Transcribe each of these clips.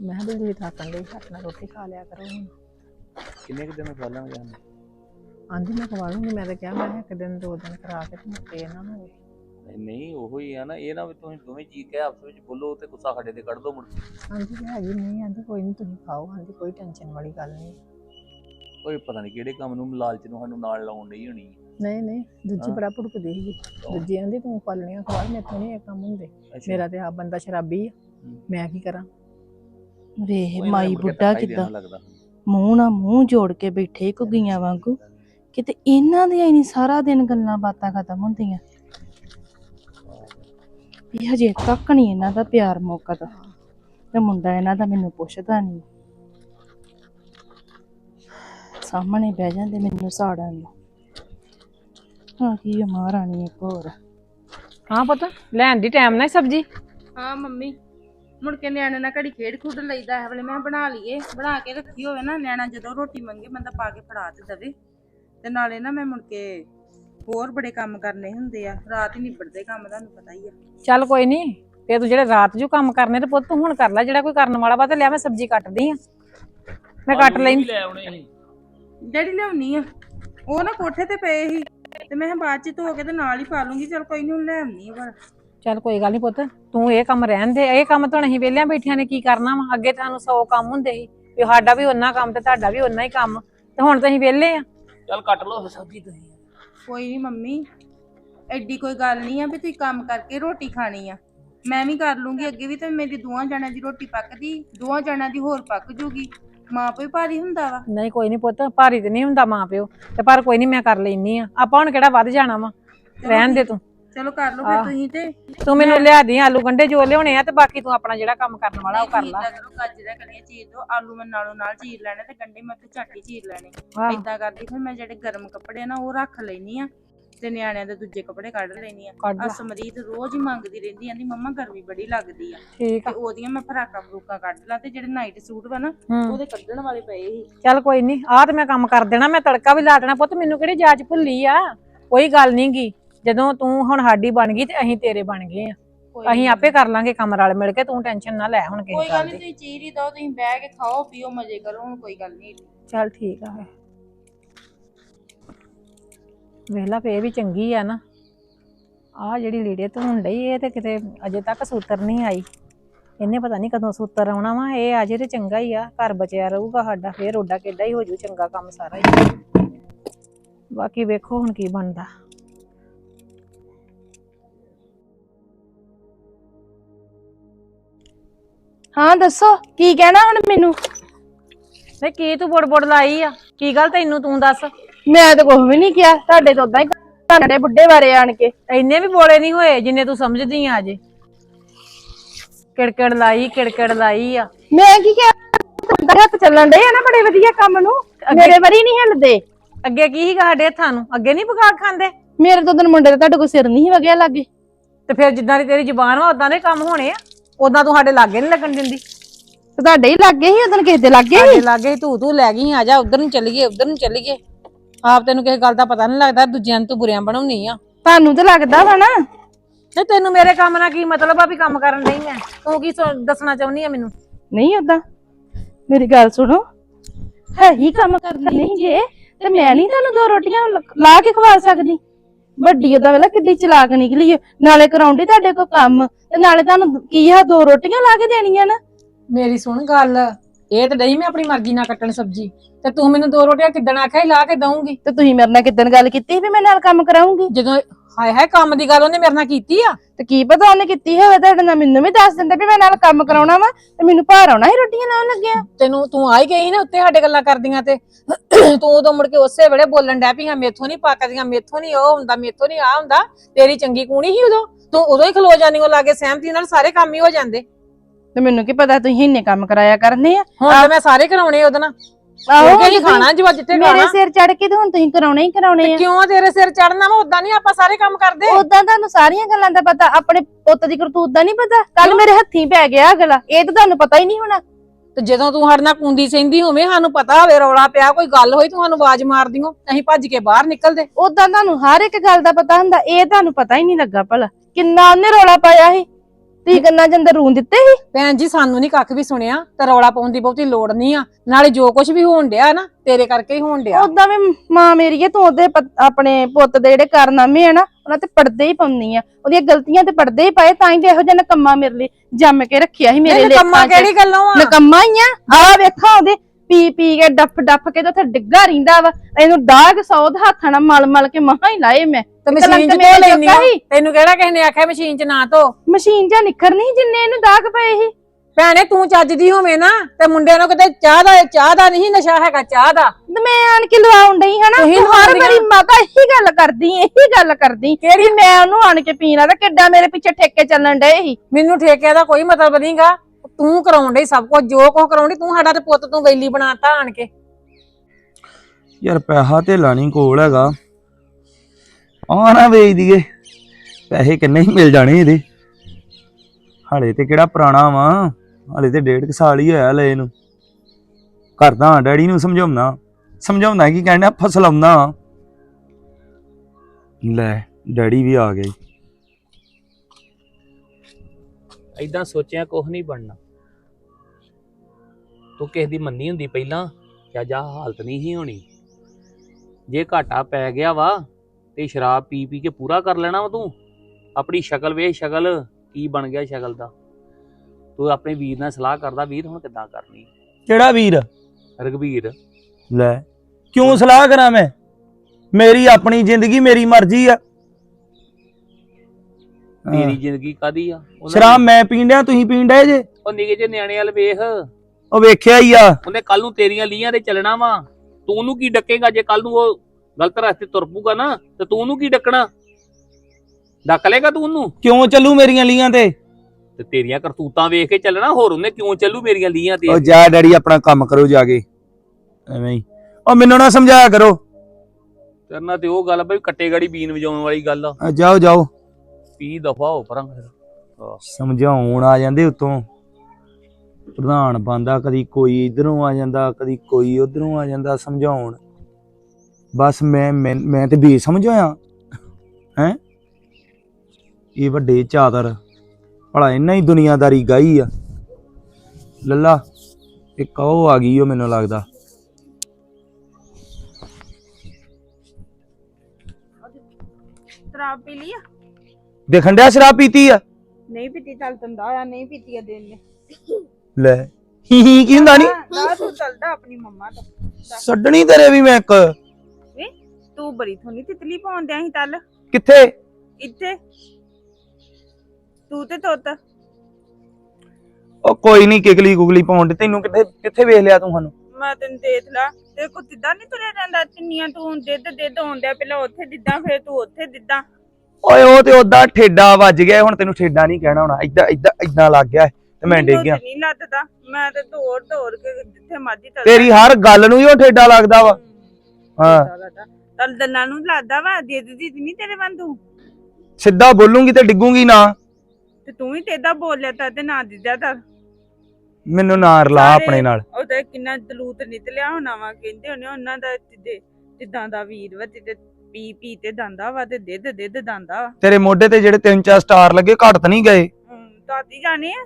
ਮੈਂ ਕਿਹਾ ਜੀ ਥੱਕਣ ਲਈ ਆਪਣਾ ਰੋਟੀ ਖਾ ਲਿਆ ਕਰੋ ਹੁਣ। ਕਿੰਨੇ ਕੁ ਦਿਨ ਖਾ ਲਾਂਗੇ ਜਾਨ ਆਂਦੀ ਮੈਂ ਖਵਾ ਲੂੰਗੀ। ਮੈਂ ਤਾਂ ਕਿਹਾ ਮੈਂ ਕਿਹਾ ਇੱਕ ਦਿਨ ਦੋ ਦਿਨ ਕਰਾ ਕੇ ਤੇ ਮੁੱਕੇ ਨਾ ਹੋਵੇ ਨਹੀਂ ਉਹੋ ਹੀ ਆ ਨਾ। ਇਹ ਨਾ ਵੀ ਤੁਸੀਂ ਦੋਵੇਂ ਜੀ ਕੇ ਆਪਸ ਵਿੱਚ ਬੋਲੋ ਤੇ ਗੁੱਸਾ ਸਾਡੇ ਤੇ ਕੱਢ ਦੋ ਮੁੜ ਕੇ। ਆਂਦੀ ਤੇ ਹੈਗੀ ਨਹੀਂ ਆਂਦੀ ਕੋਈ ਨਹੀਂ ਤੁਸੀਂ ਖਾਓ। ਆਂਦੀ ਕੋਈ ਟੈਨਸ਼ਨ ਵਾਲੀ ਗੱਲ ਨਹੀਂ। ਕੋਈ ਪਤਾ ਨਹੀਂ ਕਿਹੜੇ ਕੰਮ ਨੂੰ ਲਾਲਚ ਨੂੰ ਸਾਨੂੰ ਨਾਲ ਲਾਉਣ ਨਹੀਂ ਹੋਣੀ। ਨਹੀਂ ਨਹੀਂ ਦੂਜੀ। ਬੜਾ ਭੁੜਕਦੀ ਸੀਗੀ। ਦੂਜੀ ਆਂਦੀ ਤੂੰ ਪਾਲਣੀਆਂ ਖਵਾ ਮੇਰੇ ਨਹੀਂ ਇਹ ਕੰਮ ਹੁੰਦੇ। ਅੱਛਾ। ਮੇਰਾ ਤੇ ਆਪ ਬੰਦਾ ਸ਼ਰਾਬੀ ਆ। ਮੈਂ ਕੀ ਕਰਾਂ? ਨਾ ਮਾਈ ਬੁੱਢਾ ਕਿੱਦਾਂ? ਮੂੰਹ ਨਾਲ ਮੂੰਹ ਜੋੜ ਕੇ ਬੈਠੇ ਘੁੱਗੀਆਂ ਵਾਂਗੂ। ਕਿਤੇ ਇਹਨਾਂ ਦੀਆਂ ਹੀ ਨਹੀਂ ਸਾਰਾ ਦਿਨ ਗੱਲਾਂ ਬਾਤਾਂ ਖਤਮ ਹੁੰਦੀਆਂ। ਵੀ ਹਜੇ ਤੱਕ ਨਹੀਂ ਇਹਨਾਂ ਦਾ ਪਿਆਰ ਮੁੱਕਦਾ ਤੇ ਮੁੰਡਾ ਇਹਨਾਂ ਦਾ ਮੈਨੂੰ ਪੁੱਛਦਾ ਨਹੀਂ। ਸਾਹਮਣੇ ਬਹਿ ਜਾਂਦੇ ਮੈਨੂੰ ਸਾੜਨ ਨੂੰ ਹਾਂ ਕੀ ਮਹਾਰਾਣੀ ਇੱਕ ਹੋਰ। ਹਾਂ ਪੁੱਤ ਲੈਣ ਦੀ ਟਾਈਮ ਨਾਲ ਸਬਜੀ। ਹਾਂ ਮੰਮੀ। ਮੁੜ ਕੇ ਨਿਆਣੇ ਨਾਲ ਘੜੀ ਖੇਡ ਖੁੱਡ ਲਈਦਾ ਹੈ ਵੇਲੇ ਮੈਂ ਬਣਾ ਲਈਏ ਬਣਾ ਕੇ ਰੱਖੀ ਹੋਵੇ ਨਾ ਨਿਆਣਾ ਜਦੋਂ ਰੋਟੀ ਮੰਗੇ ਬੰਦਾ ਪਾ ਕੇ ਫੜਾ ਤੇ ਦਵੇ। ਤੇ ਨਾਲੇ ਨਾ ਮੈਂ ਮੁੜ ਕੇ ਹੋਰ ਬੜੇ ਕੰਮ ਕਰਨੇ ਹੁੰਦੇ ਆ ਰਾਤ ਹੀ ਨਿਬੜਦੇ ਕੰਮ ਤੁਹਾਨੂੰ ਪਤਾ ਹੀ ਆ। ਚੱਲ ਕੋਈ ਨਹੀਂ ਤੇ ਤੂੰ ਜਿਹੜੇ ਰਾਤ ਜੋ ਕੰਮ ਕਰਨੇ ਤੇ ਪੁੱਤ ਤੂੰ ਹੁਣ ਕਰ ਲੈ ਜਿਹੜਾ ਕੋਈ ਕਰਨ ਵਾਲਾ ਵਾ ਤੇ ਲਿਆ ਮੈਂ ਸਬਜੀ ਕੱਟਦੀ ਆ। ਮੈਂ ਕੱਟ ਆਲੂ ਲੈਂ ਆਉਣੇ ਸੀ। ਜਿਹੜੀ ਲਿਆਉਣੀ ਆ ਉਹ ਨਾ ਕੋਠੇ ਤੇ ਪਏ ਸੀ ਤੇ ਮੈਂ ਕਿਹਾ ਬਾਅਦ ਚ ਧੋ ਕੇ ਤੇ ਨਾਲ ਹੀ ਪਾ ਲੂੰਗੀ ਚਲ ਕੋਈ ਨਹੀਂ ਹੁਣ ਲੈ ਆਉਣੀ ਆ ਪਰ ਚੱਲ ਕੋਈ ਗੱਲ ਨਹੀਂ ਪੁੱਤ ਤੂੰ ਇਹ ਕੰਮ ਰਹਿਣ ਦੇ ਇਹ ਕੰਮ ਤਾਂ ਅਸੀਂ ਵਿਹਲਿਆਂ ਬੈਠਿਆਂ ਨੇ ਕੀ ਕਰਨਾ ਵਾ? ਅੱਗੇ ਤੁਹਾਨੂੰ 100 ਕੰਮ ਹੁੰਦੇ ਸੀ ਵੀ ਸਾਡਾ ਵੀ ਉਹਨਾਂ ਕੰਮ ਤੇ ਤੁਹਾਡਾ ਵੀ ਉਹਨਾਂ ਹੀ ਕੰਮ ਤੇ ਹੁਣ ਤਾਂ ਅਸੀਂ ਵਿਹਲੇ ਆ। ਚੱਲ ਕੱਟ ਲਓ ਸਬਜ਼ੀ ਤੁਸੀਂ। ਕੋਈ ਨਹੀਂ ਮੰਮੀ ਐਡੀ ਕੋਈ ਗੱਲ ਨਹੀਂ ਆ ਵੀ ਤੁਸੀਂ ਕੰਮ ਕਰਕੇ ਰੋਟੀ ਖਾਣੀ ਆ। ਮੈਂ ਵੀ ਕਰ ਲੂੰਗੀ ਅੱਗੇ ਵੀ ਤੇ ਮੇਰੀ ਦੋਵਾਂ ਜਣਿਆਂ ਦੀ ਰੋਟੀ ਪੱਕਦੀ ਦੋਵਾਂ ਜਣਿਆਂ ਦੀ ਹੋਰ ਪੱਕ ਜੂਗੀ। ਮਾਂ ਪਿਓ ਹੀ ਭਾਰੀ ਹੁੰਦਾ ਵਾ। ਨਹੀਂ ਕੋਈ ਨਹੀਂ ਪੁੱਤ ਭਾਰੀ ਤੇ ਨਹੀਂ ਹੁੰਦਾ ਮਾਂ ਪਿਓ ਤੇ ਪਰ ਕੋਈ ਨਹੀਂ ਮੈਂ ਕਰ ਲੈਨੀ ਆ। ਆਪਾਂ ਹੁਣ ਕਿਹੜਾ ਵੱਧ ਜਾਣਾ ਵਾ? ਰਹਿਣ ਦੇ ਤੂੰ। ਚਲੋ ਕਰ ਲਓ ਫਿਰ ਆਹ। ਤੁਸੀਂ ਤੇ। ਤੂੰ ਮੈਨੂੰ ਲਿਆ ਦੀ ਆਲੂ ਗੰਢੇ ਜੋ ਲਿਆਉਣੇ ਆ ਤੇ ਬਾਕੀ ਤੂੰ ਆਪਣਾ ਜਿਹੜਾ ਕੰਮ ਕਰਨ ਵਾਲਾ ਉਹ ਕਰ ਲਾ। ਏਦਾਂ ਕਰੋ ਗਾਜਰਾਂ ਕਲੀਆਂ ਚੀਰ ਦੋ ਆਲੂ ਮੈਂ ਨਾਲੋਂ ਨਾਲ ਚੀਰ ਲੈਣੇ ਤੇ ਗੰਡੇ ਮੈਂ ਤੇ ਝੱਟ ਹੀ ਚੀਰ ਲੈਣੇ। ਆਹ। ਏਦਾਂ ਕਰਦੀ ਫਿਰ ਮੈਂ ਜਿਹੜੇ ਗਰਮ ਕੱਪੜੇ ਆ ਨਾ ਉਹ ਰੱਖ ਲੈਣੀ ਆ ਤੇ ਨਿਆਣਿਆਂ ਦੇ ਦੂਜੇ ਕੱਪੜੇ ਕੱਢ ਲੈਣੀ ਆ। ਕੱਢ ਲਾ। ਸਮਰੀਤ ਰੋਜ਼ ਹੀ ਮੰਗਦੀ ਰਹਿੰਦੀ ਆਂਦੀ ਮੰਮਾ ਗਰਮੀ ਬੜੀ ਲੱਗਦੀ ਆ। ਠੀਕ ਤੇ ਆ ਉਹਦੀਆਂ ਮੈਂ ਫਰਾਕਾਂ ਫਰੂਕਾਂ ਕੱਢ ਲਾ ਤੇ ਜਿਹੜੇ ਨਾਈਟ ਸੂਟ ਵਾ ਨਾ ਹੂੰ। ਉਹਦੇ ਕੱਢਣ ਵਾਲੇ ਪਏ ਸੀ। ਚੱਲ ਕੋਈ ਨਹੀਂ ਆਹ ਤੇ ਮੈਂ ਕੰਮ ਕਰ ਦੇਣਾ ਮੈਂ ਤੜਕਾ ਵੀ ਲਾ ਦੇਣਾ ਪੁੱਤ ਮੈਨੂੰ ਕਿਹੜੀ ਜਾਚ ਭੁੱਲੀ ਆ? ਕੋਈ ਗੱਲ ਨੀ ਗੀ। ਜਦੋਂ ਤੂੰ ਹੁਣ ਸਾਡੀ ਬਣ ਗਈ ਤੇ ਅਸੀਂ ਤੇਰੇ ਬਣ ਗਏ ਆ। ਕੋਈ ਅਸੀਂ। ਆਪੇ ਕਰ ਲਾਂਗੇ ਕੰਮ ਰਲ ਮਿਲ ਕੇ ਤੂੰ ਟੈਨਸ਼ਨ ਨਾ ਲੈ ਹੁਣ ਕੋਈ ਕਿਸੇ ਗੱਲ ਗੱਲ ਨਹੀਂ ਦੀ। ਤੁਸੀਂ ਚੀਰ ਹੀ ਦੋ ਤੁਸੀਂ ਬਹਿ ਕੇ ਖਾਓ ਪੀਓ ਮਜ਼ੇ ਕਰੋ ਹੁਣ ਕੋਈ ਗੱਲ ਨਹੀਂ। ਚੱਲ ਠੀਕ ਆ ਵੇਲਾ ਪੇ ਵੀ ਚੰਗੀ ਆ ਨਾ। ਆ ਜਿਹੜੀ ਲੀੜੇ ਧੋਣ ਡਈ ਇਹ ਤੇ ਕਿਤੇ ਅਜੇ ਤੱਕ ਸੂਤਰ ਨਹੀਂ ਆਈ। ਇਹਨੇ ਪਤਾ ਨਹੀਂ ਕਦੋਂ ਸੂਤਰ ਆਉਣਾ ਵਾ ਇਹ ਅਜੇ ਤੇ ਚੰਗਾ ਹੀ ਆ ਘਰ ਬਚਿਆ ਰਹੂਗਾ ਸਾਡਾ ਫੇਰ ਓਡਾ ਕਿੱਡਾ ਹੀ ਹੋ ਜੂ ਚੰਗਾ ਕੰਮ ਸਾਰਾ ਹੀ। ਬਾਕੀ ਵੇਖੋ ਹੁਣ ਕੀ ਬਣਦਾ। ਹਾਂ ਦੱਸੋ ਕੀ ਕਹਿਣਾ ਹੁਣ ਮੈਨੂੰ? ਨਹੀਂ ਕੀ ਤੂੰ ਬੁੜ ਬੁੜ ਲਾਈ ਆ? ਕੀ ਗੱਲ ਤੈਨੂੰ ਤੂੰ ਦੱਸ? ਮੈਂ ਤਾਂ ਕੁਝ ਵੀ ਨਹੀਂ ਕਿਹਾ ਤੁਹਾਡੇ ਤੋਂ ਉਦਾਂ ਹੀ ਤੁਹਾਡੇ ਬੁੱਢੇ ਬਾਰੇ ਆਣ ਕੇ। ਇੰਨੇ ਵੀ ਬੋਲੇ ਨਹੀਂ ਹੋਏ ਜਿੰਨੇ ਤੂੰ ਸਮਝਦੀ ਆ ਅਜੇ। ਕਿੜਕਿੜ ਲਾਈ ਕਿੜਕਿੜ ਲਾਈ ਆ। ਮੈਂ ਕੀ ਕਿਹਾ? ਤੁਹਾਡੇ ਹੱਥ ਚੱਲਣ ਦੇ ਆ ਨਾ ਬੜੇ ਵਧੀਆ ਕੰਮ ਨੂੰ। ਮੇਰੇ ਵਾਰੀ ਨਹੀਂ ਹਿੱਲਦੇ। ਅੱਗੇ ਕੀ ਸੀਗਾ ਸਾਡੇ ਹੱਥਾਂ ਨੂੰ? ਅੱਗੇ ਨਹੀਂ ਪਕਾ ਖਾਂਦੇ? ਮੇਰੇ ਤੋਂ ਦਿਨ ਮੁੰਡੇ ਦਾ ਤੁਹਾਡੇ ਕੋਲ ਸਿਰ ਨਹੀਂ ਵਗਿਆ ਲੱਗੇ। ਤੇ ਫਿਰ ਜਿੱਦਾਂ ਦੀ ਤੇਰੀ ਜ਼ੁਬਾਨ ਵਾ ਉਦਾਂ ਦੇ ਕੰਮ ਹੋਣੇ ਆ? ਉਦਾਂ ਤੂੰ ਸਾਡੇ ਲਾਗੇ ਨਹੀਂ ਲੱਗਣ ਦਿੰਦੀ। ਤੇ ਤੁਹਾਡੇ ਹੀ ਲੱਗੇ ਸੀ ਉਦੋਂ ਕਿਸੇ ਦੇ ਲੱਗੇ ਸੀ? ਸਾਡੇ ਲਾਗੇ ਤੂੰ ਤੂੰ ਲੈ ਗਈ ਆ ਜਾ ਉਧਰ ਨੂੰ ਚੱਲੀਏ ਉਧਰ ਨੂੰ ਚੱਲੀਏ। ਆਪ ਤੈਨੂੰ ਕਿਸੇ ਗੱਲ ਦਾ ਪਤਾ ਨਹੀਂ ਲੱਗਦਾ ਦੂਜਿਆਂ ਨੂੰ ਤੂੰ ਬੁਰਿਆਂ ਬਣਾਉਣੀ ਆ। ਤੁਹਾਨੂੰ ਤੇ ਲੱਗਦਾ ਵਾ ਨਾ। ਤੇ ਤੈਨੂੰ ਮੇਰੇ ਕੰਮ ਨਾਲ ਕੀ ਮਤਲਬ ਆ ਵੀ ਕੰਮ ਕਰਨ ਨਹੀਂ ਮੈਂ? ਤੂੰ ਕੀ ਸੋ- ਦੱਸਣਾ ਚਾਹੁੰਦੀ ਆ ਮੈਨੂੰ? ਨਹੀਂ ਉਦਾਂ ਮੇਰੀ ਗੱਲ ਸੁਣੋ। ਹੈ ਹੀ ਕੰਮ ਕਰਨਾ ਨਹੀਂ ਜੇ ਤੇ ਮੈਂ ਨਹੀਂ ਤੁਹਾਨੂੰ ਦੋ ਰੋਟੀਆਂ ਲ- ਲਾ ਕੇ ਖਵਾ ਸਕਦੀ। ਵੱਡੀ ਉਹਦਾ ਵੇਲਾ ਕਿੱਡੀ ਚਲਾਕ ਨਿਕਲੀ ਓ। ਨਾਲੇ ਕਰਾਉਂਦੀ ਤੁਹਾਡੇ ਕੋਲ ਕੰਮ ਤੇ ਨਾਲੇ ਤੁਹਾਨੂੰ ਕੀ ਆ ਦੋ ਰੋਟੀਆਂ ਲਾ ਕੇ ਦੇਣੀਆਂ ਨਾ? ਮੇਰੀ ਸੁਣ ਗੱਲ ਇਹ ਤਾਂ ਨਹੀਂ ਮੈਂ ਆਪਣੀ ਮਰਜ਼ੀ ਨਾਲ ਕੱਟਣ ਸਬਜੀ। ਤੇ ਤੂੰ ਮੈਨੂੰ ਦੋ ਰੋਟੀਆਂ ਕਿੱਦਣ ਆਖਿਆ ਸੀ ਲਾ ਕੇ ਦਊਂਗੀ। ਤੇ ਤੁਸੀਂ ਮੇਰੇ ਨਾਲ ਕਿਦਨ ਗੱਲ ਕੀਤੀ ਵੀ ਮੈਂ ਨਾਲ ਕੰਮ ਕਰਾਉਂਗੀ? ਜਦੋਂ ਹਾਏ ਹਾਏ ਕੰਮ ਦੀ ਗੱਲ ਉਹਨੇ ਮੇਰੇ ਨਾਲ ਕੀਤੀ ਆ? ਤੇ ਕੀ ਪਤਾ ਉਹਨੇ ਕੀਤੀ ਹੋਵੇ ਤੁਹਾਡੇ ਨਾਲ ਮੈਨੂੰ ਵੀ ਦੱਸ ਦਿੰਦੇ ਵੀ ਮੈਂ ਨਾਲ ਕੰਮ ਕਰਾਉਣਾ ਵਾ ਤੇ ਮੈਨੂੰ ਭਾਰ ਆਉਣਾ ਸੀ ਰੋਟੀਆਂ ਲਾਉਣ ਲੱਗਿਆ। ਤੈਨੂੰ ਤੂੰ ਆਈ ਗਈ ਨਾ ਉੱਤੇ ਸਾਡੇ ਗੱਲਾਂ ਕਰਦੀਆਂ ਤੇ। ਤੂੰ ਉਦੋਂ ਮੁੜ ਕੇ ਉਸੇ ਵੇਲੇ ਬੋਲਣ ਡੈ ਪਈ ਹਾਂ ਮੇਥੋਂ ਨਹੀਂ ਪੱਕਦੀਆਂ ਮੇਥੋਂ ਨਹੀਂ ਉਹ ਹੁੰਦਾ ਮੇਥੋਂ ਨਹੀਂ ਆ ਹੁੰਦਾ ਤੇਰੀ ਚੰਗੀ ਕੂਣੀ ਸੀ ਉਦੋਂ। ਤੂੰ ਉਦੋਂ ਹੀ ਖਲੋ ਜਾਨੀ ਉਹ ਲਾਗੇ ਸਹਿਮਤੀ ਨਾਲ ਸਾਰੇ ਕੰਮ ਹੀ ਹੋ ਜਾਂਦੇ। ਤੇ ਮੈਨੂੰ ਕੀ ਪਤਾ ਤੁਸੀਂ ਇੰਨੇ ਕੰਮ ਕਰਾਇਆ ਕਰਨੇ ਆ। ਹੁਣ ਤਾਂ ਮੈਂ ਸਾਰੇ ਕਰਾਉਣੇ ਉਹਦੇ ਨਾਲ। ਆਹੋ ਹੀ ਤੁਸੀਂ ਖਾਣਾ ਜਿਵਾ ਜਿੱਥੇ ਮੇਰੇ ਖਾਣਾ? ਸਿਰ ਚੜ ਕੇ ਤੇ ਹੁਣ ਤੁਸੀਂ ਕਰਾਉਣੇ ਹੀ ਕਰਾਉਣੇ ਤੇ ਆ। ਕਿਉਂ ਤੇਰੇ ਸਿਰ ਚੜਨਾ ਵਾ? ਉਦਾਂ ਨਹੀਂ ਆਪਾਂ ਸਾਰੇ ਕੰਮ ਕਰਦੇ। ਉਦਾਂ ਤੁਹਾਨੂੰ ਸਾਰੀਆਂ ਗੱਲਾਂ ਦਾ ਪਤਾ ਆਪਣੇ ਪੁੱਤ ਦੀ ਕਰਤੂਤ ਦਾ ਨਹੀਂ ਪਤਾ। ਕੱਲ ਮੇਰੇ ਹੱਥੀਂ ਪੈ ਗਿਆ ਅਗਲਾ ਇਹ ਤਾਂ ਤੁਹਾਨੂੰ ਪਤਾ ਹੀ ਨਹੀਂ ਹੋਣਾ। ਤੇ ਜਦੋਂ ਤੂੰ ਸਾਡੇ ਨਾਲ ਕੁੰਦੀ ਸਹਿੰਦੀ ਹੋਵੇਂ ਸਾਨੂੰ ਪਤਾ ਹੋਵੇ ਰੌਲਾ ਪਿਆ ਕੋਈ ਗੱਲ ਹੋਈ ਤੁਹਾਨੂੰ ਆਵਾਜ਼ ਮਾਰਦੀ ਹੋ ਅਸੀਂ ਭੱਜ ਕੇ ਬਾਹਰ ਨਿਕਲਦੇ। ਉਦਾਂ ਤੁਹਾਨੂੰ ਹਰ ਇੱਕ ਗੱਲ ਦਾ ਪਤਾ ਹੁੰਦਾ ਇਹ ਤੁਹਾਨੂੰ ਪਤਾ ਹੀ ਨਹੀਂ ਲੱਗਾ ਭਲਾ। ਕਿੰਨਾ ਉਹਨੇ ਰੋਲਾ ਪਾਇਆ ਸੀ। ਤੁਸੀਂ ਕੰਨਾਂ ਚ ਅੰਦਰ ਰੂੰ ਦਿੱਤੇ ਸੀ? ਭੈਣ ਜੀ ਸਾਨੂੰ ਨਹੀਂ ਕੱਖ ਵੀ ਸੁਣਿਆ। ਤੇ ਰੌਲਾ ਪਾਉਣ ਦੀ ਬਹੁਤੀ ਲੋੜ ਨਹੀਂ ਆ। ਨਾਲੇ ਜੋ ਕੁਝ ਵੀ ਹੋਣ ਡਿਆ ਨਾ ਤੇਰੇ ਕਰਕੇ ਹੀ ਹੋਣ ਡਿਆ। ਉਦਾਂ ਵੀ ਮਾਂ ਮੇਰੀ ਹੈ ਤੂੰ ਉਹਦੇ ਆਪਣੇ ਪੁੱਤ ਦੇ ਜਿਹੜੇ ਕਾਰਨਾਮੇ ਆ ਨਾ ਉਹਨਾਂ ਤੇ ਪਰਦੇ ਹੀ ਪਾਉਂਦੀ ਆ। ਉਹਦੀਆਂ ਗਲਤੀਆਂ ਤੇ ਪਰਦੇ ਹੀ ਪਾਏ ਤਾਂ ਹੀ ਤੇ ਇਹੋ ਜਿਹਾ ਨਕੰਮਾ ਮੇਰੇ ਲਈ ਜੰਮ ਕੇ ਰੱਖਿਆ ਸੀ ਮੇਰੇ ਮੇਰੇ ਕੰਮਾਂ ਕਿਹੜੀ ਗੱਲੋਂ ਆ? ਨਕੰਮਾ ਹੀ ਆ। ਆ ਵੇਖਾਂ ਉਹਦੇ ਪੀ ਪੀ ਕੇ ਡੱਫ ਡੱਫ ਕੇ ਤੇ ਉੱਥੇ ਡਿੱਗਾ ਰਹਿੰਦਾ ਵਾ। ਇਹਨੂੰ ਡਾਗ ਸੌਦ ਹੱਥਾਂ ਨਾਲ ਮਲ ਮਲ ਕੇ ਮਹਾਂ ਹੀ ਲਾਏ ਮੈਂ। ਤੇ ਮਸ਼ੀਨ ਚ ਧੋ ਲੈਣੀ। ਤੈਨੂੰ ਕਿਹੜਾ ਕਿਸੇ ਨੇ ਆਖਿਆ ਮਸ਼ੀਨ ਚ ਨਾ ਧੋ? ਮਸ਼ੀਨ ਜਾਂ ਨਿਖਰ ਨਹੀਂ ਜਿੰਨੇ ਇਹਨੂੰ ਦਾਗ ਪਏ ਸੀ। ਭੈਣੇ ਤੂੰ ਚੱਜਦੀ ਹੋਵੇਂ ਨਾ ਤੇ ਮੁੰਡਿਆਂ ਨੂੰ ਕਿਤੇ ਚਾਹ ਦਾ ਚਾਹ ਦਾ ਨਹੀਂ ਨਸ਼ਾ ਹੈਗਾ ਚਾਹ ਦਾ। ਤੇ ਮੈਂ ਆਣ ਕੇ ਲਵਾਉਣ ਡਈ ਹਨਾ ਤੁਸੀਂ ਤੂੰ ਹਰ ਲਵਾਉਂਦੀਆਂ। ਵਾਰੀ ਮਾਤਾ ਇਹੀ ਗੱਲ ਕਰਦੀ ਇਹੀ ਗੱਲ ਕਰਦੀ ਕਿਹੜੀ ਮੈਂ ਉਹਨੂੰ ਆਣ ਕੇ ਪੀਣਾ ਤੇ ਕਿੱਡਾ ਮੇਰੇ ਪਿੱਛੇ ਠੇਕੇ ਚੱਲਣ ਡਏ ਸੀ। ਮੈਨੂੰ ਠੇਕੇ ਦਾ ਕੋਈ ਮਤਲਬ ਨਹੀਂਗਾ ਤੂੰ ਕਰਾਉਣ ਡਈ ਸਭ ਕੁਝ ਜੋ ਕੁਝ ਕਰਾਉਣ ਡਈ ਤੂੰ ਸਾਡਾ ਤੇ ਪੁੱਤ ਤੂੰ ਵੈਲੀ ਬਣਾਤਾ ਆਣ ਕੇ। ਯਾਰ ਪੈਸਾ ਤੇ ਲਾਣੀ ਕੋਲ ਹੈਗਾ। ਆ ਨਾ ਵੇਚ ਦਈਏ ਪੈਸੇ ਕਿੰਨੇ ਹੀ ਮਿਲ ਜਾਣੇ ਇਹਦੇ। ਹਾਲੇ ਤੇ ਕਿਹੜਾ ਪੁਰਾਣਾ ਵਾ ਹਾਲੇ ਤੇ ਡੇਢ ਕੁ ਸਾਲ ਹੀ ਹੋਇਆ ਲਏ ਨੂੰ ਕਰਦਾ ਡੈਡੀ ਨੂੰ ਸਮਝਾਉਣਾ ਸਮਝਾਉਣਾ ਕੀ ਕਹਿਣਾ ਫਸਲਾਉਣਾ ਲੈ ਡੈਡੀ ਵੀ ਆ ਗਏ। ਐਦਾਂ ਸੋਚਿਆ ਕੁਝ ਨਹੀਂ ਬਣਨਾ। ਤੂੰ ਕਿਸੇ ਦੀ ਮੰਨੀ ਹੁੰਦੀ ਪਹਿਲਾਂ ਕਿ ਅੱਜ ਆਹ ਹਾਲਤ ਨਹੀਂ ਸੀ ਹੋਣੀ। ਜੇ ਘਾਟਾ ਪੈ ਗਿਆ ਵਾ ਤੇ ਸ਼ਰਾਬ ਪੀ ਪੀ ਕੇ ਪੂਰਾ ਕਰ ਲੈਣਾ ਵਾ ਤੂੰ। ਆਪਣੀ ਸ਼ਕਲ ਵੇਖ ਸ਼ਕਲ ਕੀ ਬਣ ਗਿਆ ਸ਼ਕਲ ਦਾ। ਤੂੰ ਆਪਣੇ ਵੀਰ ਨਾਲ ਸਲਾਹ ਕਰਦਾ ਵੀਰ ਹੁਣ ਕਿੱਦਾਂ ਕਰਨੀ? ਕਿਹੜਾ ਵੀਰ? ਰਗਵੀਰ ਲੈ ਕਿਉਂ ਸਲਾਹ ਕਰਾਂ ਮੈਂ? ਮੇਰੀ ਆਪਣੀ ਜ਼ਿੰਦਗੀ ਮੇਰੀ ਮਰਜ਼ੀ ਆ। ਤੇਰੀ ਜ਼ਿੰਦਗੀ ਕਾਦੀ ਆ? ਉਹਨਾਂ ਸ਼ਰਾਬ ਮੈਂ ਪੀਣ ਡਿਆ ਤੁਸੀਂ ਪੀਣ ਡਏ ਜੇ। ਉਹ ਨਿੱਕੇ ਜਿਹੇ ਨਿਆਣੇ ਵਾਲ ਵੇਖ। ਉਹ ਵੇਖਿਆ ਹੀ ਆ। ਉਹਨੇ ਕੱਲ ਨੂੰ ਤੇਰੀਆਂ ਲੀਆਂ ਤੇ ਚੱਲਣਾ ਵਾ। ਤੂੰ ਉਹਨੂੰ ਕੀ ਡੱਕੇਗਾ? ਜੇ ਕੱਲ ਨੂੰ ਉਹ ਗਲਤ ਰਸਤੇ ਤੁਰ ਪੂਗਾ ਨਾ ਤੇ ਤੂੰ ਉਹਨੂੰ ਕੀ ਡੱਕਣਾ? ਡੱਕ ਲੇਗਾ ਤੂੰ ਉਹਨੂੰ? ਕਿਉਂ ਚੱਲੂ ਮੇਰੀਆਂ ਲੀਆਂ ਤੇ? ਤੇ ਤੇਰੀਆਂ ਕਰਤੂਤਾਂ ਵੇਖ ਕੇ ਚੱਲਣਾ ਹੋਰ ਉਹਨੇ ਕਿਉਂ ਚੱਲੂ ਮੇਰੀਆਂ ਲੀਆਂ ਤੇ? ਉਹ ਜਾ ਡੈਡੀ ਆਪਣਾ ਕੰਮ ਕਰੋ ਜਾ ਕੇ। ਐਵੇਂ ਹੀ। ਉਹ ਮੈਨੂੰ ਨਾ ਸਮਝਾਇਆ ਕਰੋ। ਕਰਨਾ ਤੇ ਉਹ ਗੱਲ ਬਈ ਕੱਟੇ ਗਾੜੀ ਬੀਨ ਵਜਾਉਣ ਵਾਲੀ ਗੱਲ ਆ। ਆ ਜਾਓ ਜਾਓ। ਪੀ ਦਫਾ ਹੋ ਪਰਾਂ ਫਿਰ। ਸਮਝਾਉਣ ਆ ਜਾਂਦੇ ਉਤੋਂ। ਪ੍ਰਧਾਨ ਬੰਦਾ ਕਦੀ ਕੋਈ ਇਧਰੋਂ ਆ ਜਾਂਦਾ ਕਦੀ ਕੋਈ ਉਧਰੋਂ ਆ ਜਾਂਦਾ ਸਮਝਾਉਣ। ਬਸ ਮੈਂ ਮੈਂ ਤੇ ਬੇ ਸਮਝਾਇਆ। ਹੈ? ਇਹ ਵੱਡੇ ਚਾਦਰ। ਭਲਾ ਇਹਨਾਂ ਹੀ ਦੁਨੀਆਦਾਰੀ ਗਾਈ ਆ। ਲੱਲਾ ਇੱਕ ਉਹ ਆ ਗਈ ਉਹ ਮੈਨੂੰ ਲੱਗਦਾ। ਸ਼ਰਾਬ ਪੀ ਲਈ ਆ? ਦੇਖਣ ਡਿਆ ਸ਼ਰਾਬ ਪੀਤੀ ਆ? ਨਹੀਂ ਪੀਤੀ ਚੱਲ ਤੰਦਾ ਆ ਨਹੀਂ ਪੀਤੀ ਆ ਦਿਨ ਨੇ। ਲੈ। ਹੀ ਹੀ ਕੀ ਹੁੰਦਾ ਨਹੀਂ ਦਾ ਤੂੰ ਚੱਲਦਾ ਆਪਣੀ ਮੰਮਾ ਤੋਂ। ਛੱਡਣੀ ਤੇਰੇ ਵੀ ਮੈਂ ਇੱਕ। ਵੇ ਤੂੰ ਬੜੀ ਥੋਨੀ ਤਿਤਲੀ ਪਾਉਂਦਿਆ ਸੀ ਤਲ। ਕਿੱਥੇ? ਇੱਥੇ। ਤੂੰ ਤੇ ਤੁੱਤ। ਉਹ ਕੋਈ ਨਹੀਂ ਕਿਕਲੀ ਗੁਗਲੀ ਪਾਉਣ ਦੀ ਤੈਨੂੰ ਕਿੱਥੇ ਕਿੱਥੇ ਵੇਖ ਲਿਆ ਤੂੰ ਸਾਨੂੰ? ਮੈਂ ਤੈਨੂੰ ਦੇਖ ਲਾ। ਤੇ ਕੋ ਤਿੱਦਾਂ ਨਹੀਂ ਤੁਰਿਆ ਜਾਂਦਾ? ਚਿੰਨੀਆਂ ਤੂੰ ਦਿੱਦ ਦਿੱਦ ਹੁੰਦਿਆ ਪਹਿਲਾਂ ਉੱਥੇ ਦਿੱਦਾਂ ਫਿਰ ਤੂੰ ਉੱਥੇ ਦਿੱਦਾਂ। ਓਏ ਉਹ ਤੇ ਉਦਾਂ ਠੇਡਾ ਵੱਜ ਗਿਆ। ਹੁਣ ਤੈਨੂੰ ਠੇਡਾ ਨਹੀਂ ਕਹਿਣਾ ਹੋਣਾ। ਇਦਾਂ ਇਦਾਂ ਇਦਾਂ ਲੱਗ ਗਿਆ। ਤੇ ਮੈਂ ਡਿੱਗ ਗਿਆ। ਨਹੀਂ ਲੱਦਦਾ। ਮੈਂ ਤੇ ਦੌੜ ਦੌੜ ਕੇ ਜਿੱਥੇ ਮਰਜ਼ੀ ਚੱਲ ਤੇਰੀ ਹਰ ਗੱਲ ਨੂੰ ਹੀ ਉਹ ਠੇਡਾ ਲੱਗਦਾ ਵਾ। ਹਾਂ ਤਲ ਦੰਨਾਂ ਨੂੰ ਲਾਦਾ ਵਾ ਦੇ ਦਿੱਤੀ ਨਹੀਂ ਤੇਰੇ ਬੰਦੂ ਸਿੱਧਾ ਬੋਲੂੰਗੀ ਤੇ ਡਿੱਗੂਗੀ ਨਾ। ਤੇ ਤੂੰ ਵੀ ਤੇਦਾ ਬੋਲਿਆ ਤਾਂ ਤੇ ਨਾ ਦਿੱਦਾ ਤਾਂ। ਮੈਨੂੰ ਨਾ ਰਲਾ ਆਪਣੇ ਨਾਲ। ਉਹ ਤਾਂ ਕਿੰਨਾ ਦਲੂਤ ਨਿਕਲਿਆ ਹੋਣਾ ਵਾ ਕਹਿੰਦੇ ਹੋਣੇ ਉਹਨਾਂ ਦਾ ਜਿੱਦਾਂ ਦਾ ਵੀਰ ਵਾ ਤੇ ਪੀ ਪੀ ਤੇ ਦੰਦਾ ਵਾ ਤੇ ਦਿੱਦ ਦਿੱਦ ਦੰਦਾ ਵਾ। ਤੇਰੇ ਮੋਢੇ ਤੇ ਜਿਹੜੇ ਤਿੰਨ ਚਾਰ ਸਟਾਰ ਲੱਗੇ ਘਟ ਤਾਂ ਨਹੀਂ ਗਏ। ਦਾਦੀ ਜਾਣੇ ਆ?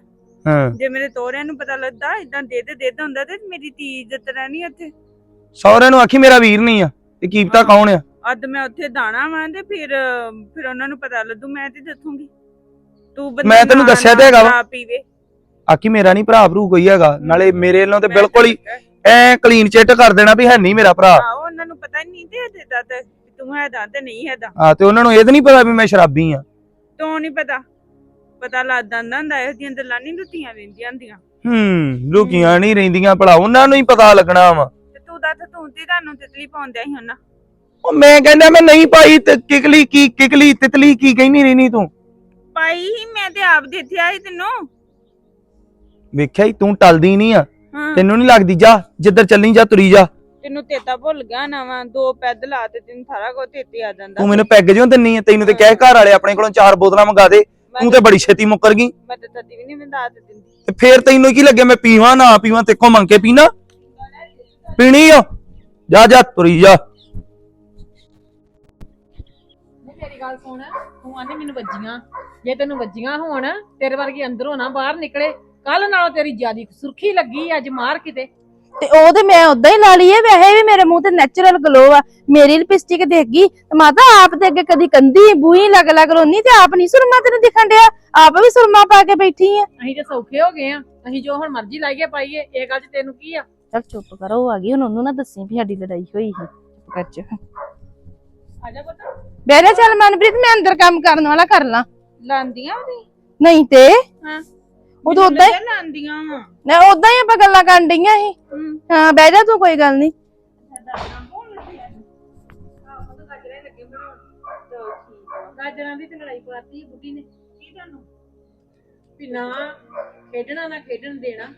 ਜੇ ਮੇਰੇ ਤੋਰਿਆਂ ਨੂੰ ਪਤਾ ਲੱਗਦਾ ਇਦਾਂ ਦਿੱਦ ਦਿੱਦ ਹੁੰਦਾ ਤੇ ਮੇਰੀ ਤੀ ਇੱਜ਼ਤ ਰਹਿਣੀ ਉੱਥੇ। ਸਹੁਰੇ ਨੂੰ ਆਖੀ ਮੇਰਾ ਵੀਰ ਨਹੀਂ ਆ। ਤੇ ਕੀਪਤਾ ਕੌਣ ਆ? ਅੱਜ ਮੈਂ ਉੱਥੇ ਦਾਣਾ ਵਾਂ ਤੇ ਫਿਰ ਫਿਰ ਉਹਨਾਂ ਨੂੰ ਪਤਾ ਲੱਗੂ ਮੈਂ ਤੇ ਦੱਸੂਗੀ। ਤੂੰ ਮੈਂ ਤੈਨੂੰ ਦੱਸਿਆ ਤੇ ਹੈਗਾ ਵਾ। ਪੀਵੇ ਆਖੀ ਮੇਰਾ ਨਹੀਂ ਭਰਾ ਭਰੂ ਕੋਈ ਹੈਗਾ। ਨਾਲੇ ਮੇਰੇ ਵੱਲੋਂ ਤੇ ਬਿਲਕੁਲ ਹੀ ਐ ਕਲੀਨ ਚਿੱਟ ਕਰ ਦੇਣਾ ਵੀ ਹੈ ਨਹੀਂ ਮੇਰਾ ਭਰਾ। ਆਹੋ ਉਹਨਾਂ ਨੂੰ ਪਤਾ ਹੀ ਨਹੀਂ ਤੇ ਦਿੱਤਾ ਤੇ ਤੂੰ ਹੈਦਾ ਤੇ ਨਹੀਂ ਹੈਦਾ। ਆ ਤੇ ਉਹਨਾਂ ਨੂੰ ਇਹ ਤਾਂ ਨਹੀਂ ਪਤਾ ਵੀ ਮੈਂ ਸ਼ਰਾਬੀ ਆ। ਤੂੰ ਨਹੀਂ ਪਤਾ। ਪਤਾ ਲੱਗਦਾ ਹੁੰਦਾ ਹੁੰਦਾ ਇਹੋ ਜਿਹੀਆਂ ਗੱਲਾਂ ਨਹੀਂ ਲੁੱਟੀਆਂ ਰਹਿੰਦੀਆਂ ਹੁੰਦੀਆਂ। ਹੂੰ ਲੁਕੀਆਂ ਨਹੀਂ ਰਹਿੰਦੀਆਂ ਭਲਾ ਉਹਨਾਂ ਨੂੰ ਹੀ ਪਤਾ ਲੱਗਣਾ ਵਾ। ਤੇ ਤੂੰ ਦੱਸ ਤੂੰ ਤੇ ਤੁਹਾਨੂੰ ਤਿਤਲੀ ਪਾਉਂਦਿਆ ਸੀ ਹੁਣ ਉਹ ਮੈਂ ਕਹਿੰਦਾ ਮੈਂ ਨਹੀਂ ਪਾਈ ਤੇ ਕਿਕਲੀ ਕੀ ਕਿਕਲੀ ਤਿਤਲੀ ਕੀ ਕਹਿਨੀ ਰਹਿਨੀ ਤੂੰ? ਪਾਈ ਹੀ ਮੈਂ ਤੇ ਆਪ ਦਿੱਤਿਆ ਸੀ ਤੈਨੂੰ। ਵੇਖਿਆ ਹੀ ਤੂੰ ਟਲਦੀ ਨਹੀਂ ਆ। ਹਾਂ। ਤੈਨੂੰ ਨਹੀਂ ਲੱਗਦੀ ਜਾ ਜਿੱਧਰ ਚੱਲਣੀ ਜਾ ਤੁਰੀ ਜਾ। ਤੈਨੂੰ ਤੇਤਾ ਭੁੱਲ ਗਿਆ ਨਾ ਵਾ ਦੋ ਪੈਦ ਲਾ ਤੇ ਤੈਨੂੰ ਸਾਰਾ ਕੁਝ ਤੇਤੇ ਆ ਜਾਂਦਾ। ਤੂੰ ਮੈਨੂੰ ਪੈਗ ਜਿਉਂ ਦਿੰਨੀ ਆ ਤੈਨੂੰ ਤੇ ਕਹਿ ਘਰ ਵਾਲੇ ਆਪਣੇ ਕੋਲੋਂ ਚਾਰ ਬੋਤਲਾਂ ਮੰਗਾ ਦੇ। ਤੂੰ ਤੇ ਬੜੀ ਛੇਤੀ ਮੁੱਕਰ ਗਈ। ਮੈਂ ਤੇ ਤਦੀ ਵੀ ਨਹੀਂ ਮੈਂ ਦੱਸ ਦਿੰਦੀ। ਤੇ ਫੇਰ ਤੈਨੂੰ ਕੀ ਲੱਗੇ? ਮੈਂ ਪੀਵਾਂ ਨਾ ਪੀਵਾਂ ਤੇ ਕੋ ਮੰਗ ਕੇ ਪੀਣਾ? ਪੀਣੀ ਆ। ਜਾ ਜਾ ਤੁਰੀ ਜਾ। ਗੱਲ ਸੁਣ। ਤੂੰ ਆਨੇ ਮੈਨੂੰ ਵੱਜੀਆਂ। ਜੇ ਤੈਨੂੰ ਵੱਜੀਆਂ ਹੋਣ ਤੇਰੇ ਵਰਗੀ ਅੰਦਰੋਂ ਨਾ ਬਾਹਰ ਨਿਕਲੇ ਕੱਲ ਨਾਲੋਂ ਤੇਰੀ ਜਿਆਦੀ ਸੁਰਖੀ ਲੱਗੀ ਅੱਜ ਮਾਰ ਕਿਤੇ। ਤੇ ਉਹ ਤੇ ਮੈਂ ਉਦਾਂ ਹੀ ਲਾ ਲਈ ਵੈਸੇ ਵੀ ਮੇਰੇ ਮੂੰਹ ਤੇ ਨੈਚੁਰਲ ਗਲੋ ਆ। ਮੇਰੀ ਲਿਪਸਟਿਕ ਦੇਖ ਗਈ ਤੇ ਮਾਤਾ ਆਪ ਤੇ ਅੱਗੇ ਕਦੀ ਕੰਦੀ ਬੂਈ ਲੱਗ ਲੱਗ ਰੋਨੀ ਤੇ ਆਪ ਨਹੀਂ ਸੁਰਮਾ ਤੈਨੂੰ ਦਿਖਣ ਡਿਆ? ਆਪ ਵੀ ਸੁਰਮਾ ਪਾ ਕੇ ਬੈਠੀ ਆ। ਅਸੀਂ ਤੇ ਸੌਖੇ ਹੋ ਗਏ ਆ। ਅਸੀਂ ਜੋ ਹੁਣ ਮਰਜ਼ੀ ਲਾਈਏ ਪਾਈਏ ਇਹ ਗੱਲ 'ਚ ਤੈਨੂੰ ਕੀ ਆ? ਚੱਲ ਚੁੱਪ ਕਰੋ ਉਹ ਆ ਗਈ ਹੁਣ ਉਹਨੂੰ ਨਾ ਦੱਸੀ ਵੀ ਸਾਡੀ ਲੜਾਈ ਹੋਈ ਸੀ। ਚੁੱਪ ਕਰ ਜਾ। ਆ ਜਾ ਪੁੱਤ। ਬਹਿ ਜਾ ਚੱਲ ਮਨਪ੍ਰੀਤ ਮੈਂ ਅੰਦਰ ਕੰਮ ਕਰਨ ਵਾਲਾ ਕਰ ਲਾਂ। ਲਾਂਦੀਆਂ ਉਹਦੀ? ਨਹੀਂ ਤੇ? ਹਾਂ। ਉਦੋਂ ਉਦਾਂ ਹੀ ਲਾਂਦੀਆਂ ਵਾ। ਨਾ ਉਦਾਂ ਹੀ ਆਪਾਂ ਗੱਲਾਂ ਕਰਨ ਡਈਆਂ ਸੀ। ਹਾਂ। ਬਹਿ ਜਾ ਤੂੰ ਕੋਈ ਗੱਲ ਨਹੀਂ ਗਾਜਰਾਂ ਦੀ ਤੇ ਲੜਾਈ ਪਾਤੀ ਬੁੱਢੀ ਨੇ। ਕੀ ਤੁਹਾਨੂੰ? ਵੀ ਨਾ ਖੇਡਣਾ ਨਾ ਖੇਡਣ ਦੇਣਾ।